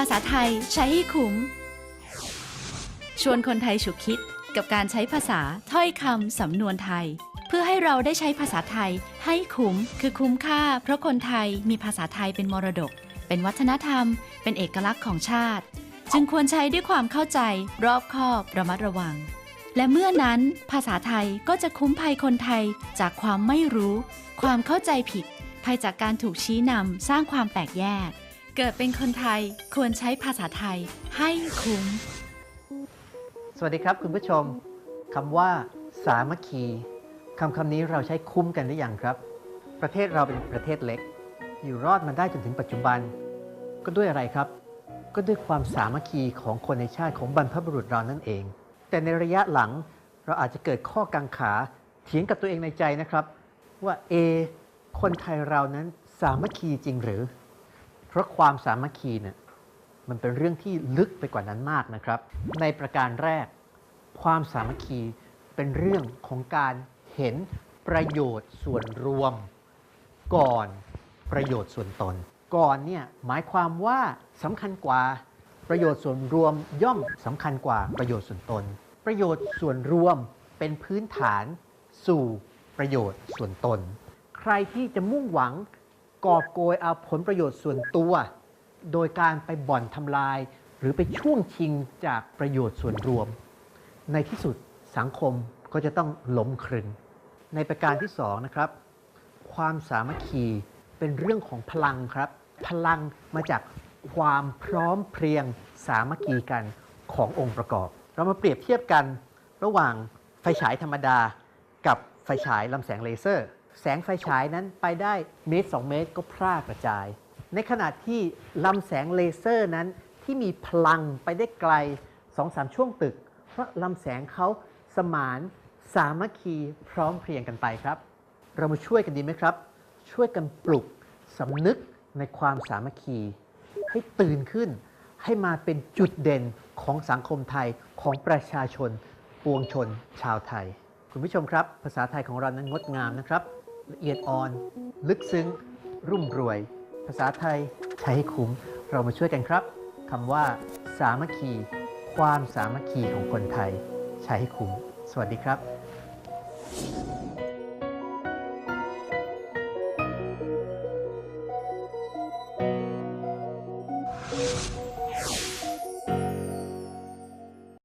าษาไทยใช้ให้คุ้ม ชวนคนไทยฉุกคิดกับการใช้ภาษาถ้อยคำสำนวนไทย เพื่อให้เราได้ใช้ภาษาไทยให้คุ้ม คือคุ้มค่า เพราะคนไทยมีภาษาไทยเป็นมรดก เป็นวัฒนธรรม เป็นเอกลักษณ์ของชาติ จึงควรใช้ด้วยความเข้าใจ รอบคอบระมัดระวัง และเมื่อนั้น ภาษาไทยก็จะคุ้มภัยคนไทยจากความไม่รู้ ความเข้าใจผิดภัยจากการถูกชี้นำสร้างความแตกแยก เกิดเป็นคนไทยควรใช้ภาษาไทยให้คุ้ม สวัสดีครับคุณผู้ชมคำว่า สามัคคีคำคำนี้เราใช้คุ้มกันหรือยังครับ ประเทศเราเป็นประเทศเล็ก อยู่รอดมาได้จนถึงปัจจุบัน ก็ด้วยอะไรครับ ก็ด้วยความสามัคคีของคนในชาติของบรรพบุรุษเรานั่นเอง แต่ในระยะหลังเราอาจจะเกิดข้อกังขาเถียงกับตัวเองในใจนะครับ ว่าเอคนไทยเรานั้นสามัคคีจริงหรือ เพราะความสามัคคีเนี่ยมันเป็นเรื่องที่ลึกไปกว่านั้นมากนะครับ ในประการแรก ความสามัคคีเป็นเรื่องของการเห็นประโยชน์ส่วนรวม ก่อนประโยชน์ส่วนตน ก่อนเนี่ยหมายความว่าสำคัญกว่าประโยชน์ส่วนรวมย่อมสำคัญกว่าประโยชน์ส่วนตน ประโยชน์ส่วนรวมเป็นพื้นฐานสู่ประโยชน์ส่วนตน ใครที่จะมุ่งหวัง กอบโกยเอาผลประโยชน์ส่วนตัว โดยการไปบ่อนทำลาย หรือไปช่วงชิงจากประโยชน์ส่วนรวม ในที่สุดสังคมก็จะต้องล้มครึงในประการที่สองนะครับ ความสามัคคีเป็นเรื่องของพลังครับ พลังมาจากความพร้อมเพรียงสามัคคีกันขององค์ประกอบ เรามาเปรียบเทียบกันระหว่างไฟฉายธรรมดากับไฟฉายลำแสงเลเซอร์ แสงไฟฉายนั้นไปได้เมตร 2 เมตรก็พร่ากระจาย ในขณะที่ลำแสงเลเซอร์นั้นที่มีพลังไปได้ไกล 2-3 ช่วงตึก เพราะลำแสงเขาสมานสามัคคีพร้อมเพรียงกันไปครับ เรามาช่วยกันดีไหมครับ ช่วยกันปลุกสำนึกในความสามัคคี ให้ตื่นขึ้น ให้มาเป็นจุดเด่นของสังคมไทยของประชาชน ปวงชน ชาวไทย คุณผู้ชมครับ ภาษาไทยของเรานั้นงดงามนะครับ ละเอียดอ่อน ลึกซึ้ง รุ่มรวย ภาษาไทยใช้ให้คุ้ม เรามาช่วยกันครับคำว่า สามัคคี ความสามัคคีของคนไทย ใช้ให้คุ้ม สวัสดีครับ